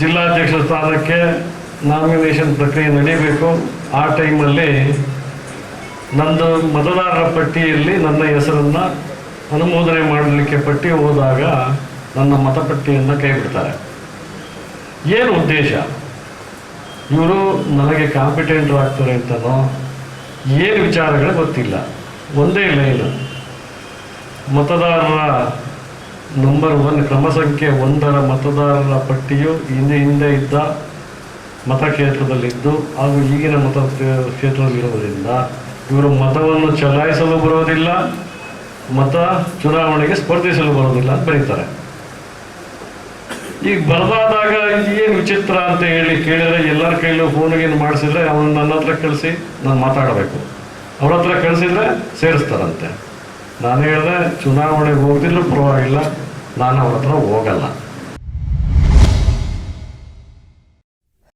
ಜಿಲ್ಲಾಧ್ಯಕ್ಷ ಸ್ಥಾನಕ್ಕೆ ನಾಮಿನೇಷನ್ ಪ್ರಕ್ರಿಯೆ ನಡೀಬೇಕು. ಆ ಟೈಮಲ್ಲಿ ನಂದು ಮತದಾರರ ಪಟ್ಟಿಯಲ್ಲಿ ನನ್ನ ಹೆಸರನ್ನು ಅನುಮೋದನೆ ಮಾಡಲಿಕ್ಕೆ ಪಟ್ಟಿ ಹೋದಾಗ ನನ್ನ ಮತಪಟ್ಟಿಯನ್ನು ಕೈ ಬಿಡ್ತಾರೆ ಏನು ಉದ್ದೇಶ? ಇವರು ನನಗೆ ಕಾಂಪಿಟೆಂಟ್ ಆಗ್ತಾರೆ ಅಂತನೋ? ಏನು ವಿಚಾರಗಳೇ ಗೊತ್ತಿಲ್ಲ. ಒಂದೇ ಲೈನ್ ಮತದಾರರ ನಂಬರ್ ಒನ್ ಕ್ರಮ ಸಂಖ್ಯೆ ಒಂದರ ಮತದಾರರ ಪಟ್ಟಿಯು ಹಿಂದೆ ಹಿಂದೆ ಇದ್ದ ಮತಕ್ಷೇತ್ರದಲ್ಲಿದ್ದು ಹಾಗೂ ಈಗಿನ ಮತ ಕ್ಷೇತ್ರದಲ್ಲಿರುವುದರಿಂದ ಇವರು ಮತವನ್ನು ಚಲಾಯಿಸಲು ಬರೋದಿಲ್ಲ ಮತ ಚುನಾವಣೆಗೆ ಸ್ಪರ್ಧಿಸಲು ಬರೋದಿಲ್ಲ ಅಂತ ಬರೀತಾರೆ. ಈಗ ಬರದಾದಾಗ ಏನು ವಿಚಿತ್ರ ಅಂತ ಹೇಳಿ ಕೇಳಿದ್ರೆ ಎಲ್ಲರ ಕೈಲೂ ಫೋನ್ಗೆ ಮಾಡಿಸಿದ್ರೆ ಅವನು ನನ್ನ ಹತ್ರ ಕಳಿಸಿ ನಾನು ಮಾತಾಡಬೇಕು. ಅವ್ರ ಹತ್ರ ಕಳಿಸಿದ್ರೆ ಸೇರಿಸ್ತಾರಂತೆ. ನಾನು ಹೇಳಿದೆ ಚುನಾವಣೆಗೆ ಹೋಗ್ದಿಲ್ಲೂ ಪರವಾಗಿಲ್ಲ. ನಾನು ಅವ್ರ ಹತ್ರ ಹೋಗಲ್ಲ.